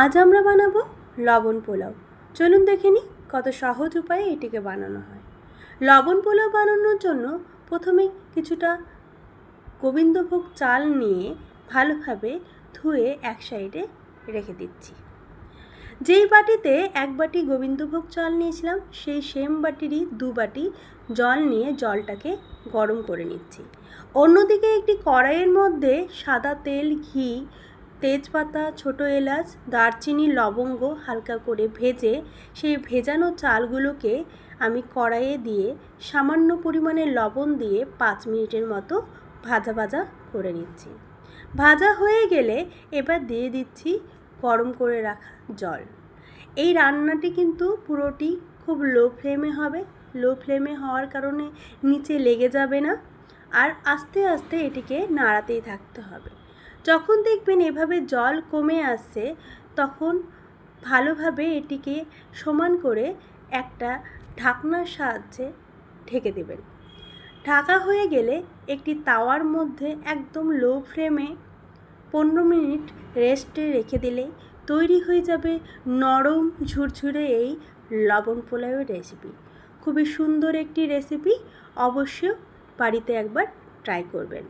আজ আমরা বানাবো লবণ পোলাও। চলুন দেখে নিই কত সহজ উপায়ে এটিকে বানানো হয়। লবণ পোলাও বানানোর জন্য প্রথমে কিছুটা গোবিন্দভোগ চাল নিয়ে ভালোভাবে ধুয়ে এক সাইডে রেখে দিচ্ছি। যেই বাটিতে এক বাটি গোবিন্দভোগ চাল নিয়েছিলাম, সেই সেম বাটিরই দু বাটি জল নিয়ে জলটাকে গরম করে নিচ্ছি। অন্যদিকে একটি কড়াইয়ের মধ্যে সাদা তেল, ঘি তেজপাতা, ছোটো এলাচ, দারচিনি, লবঙ্গ হালকা করে ভেজে সেই ভেজানো চালগুলোকে আমি কড়াইয়ে দিয়ে সামান্য পরিমাণে লবণ দিয়ে পাঁচ মিনিটের মতো ভাজা ভাজা করে নিচ্ছি। ভাজা হয়ে গেলে এবার দিয়ে দিচ্ছি গরম করে রাখা জল। এই রান্নাটি কিন্তু পুরোটি খুব লো ফ্লেমে হবে। লো ফ্লেমে হওয়ার কারণে নিচে লেগে যাবে না। আর আস্তে আস্তে এটিকে নাড়াতেই থাকতে হবে। যখন দেখবেন এভাবে জল কমে আসছে, তখন ভালোভাবে এটিকে সমান করে একটা ঢাকনার সাহায্যে ঢেকে দেবেন। ঢাকা হয়ে গেলে একটি তাওয়ার মধ্যে একদম লো ফ্লেমে পনেরো মিনিট রেস্টে রেখে দিলে তৈরি হয়ে যাবে নরম ঝুরঝুরে এই লবণ পোলাওয়ের রেসিপি। খুবই সুন্দর একটি রেসিপি অবশ্য বাড়িতে একবার ট্রাই করবেন।